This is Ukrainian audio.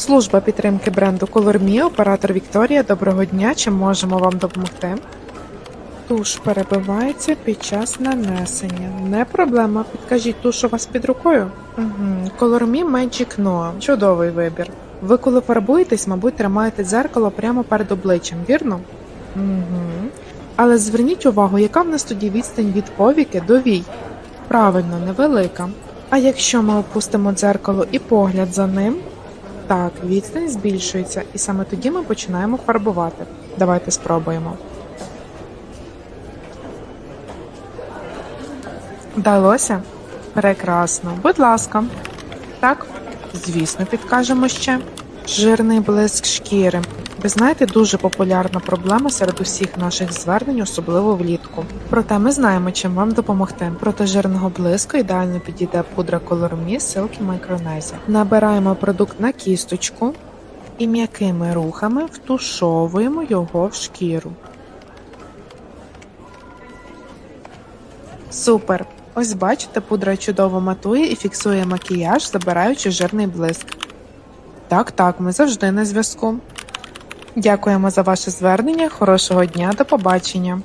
Служба підтримки бренду ColorMe, оператор Вікторія. Доброго дня. Чим можемо вам допомогти? Туш перебивається під час нанесення. Не проблема. Підкажіть, туш у вас під рукою? Угу. ColorMe Magic Noir. Чудовий вибір. Ви коли фарбуєтесь, мабуть, тримаєте дзеркало прямо перед обличчям, вірно? Угу. Але зверніть увагу, яка в нас тоді відстань від повіки до вій. Правильно, невелика. А якщо ми опустимо дзеркало і погляд за ним, так, відстань збільшується, і саме тоді ми починаємо фарбувати. Давайте спробуємо. Вдалося? Прекрасно. Будь ласка. Так, звісно, підкажемо ще. Жирний блиск шкіри. Ви знаєте, дуже популярна проблема серед усіх наших звернень, особливо влітку. Проте ми знаємо, чим вам допомогти. Проти жирного блиску ідеально підійде пудра Color Me Silky. Набираємо продукт на кісточку і м'якими рухами втушовуємо його в шкіру. Супер! Ось бачите, пудра чудово матує і фіксує макіяж, забираючи жирний блиск. Так, так, ми завжди на зв'язку. Дякуємо за ваше звернення. Хорошого дня, до побачення.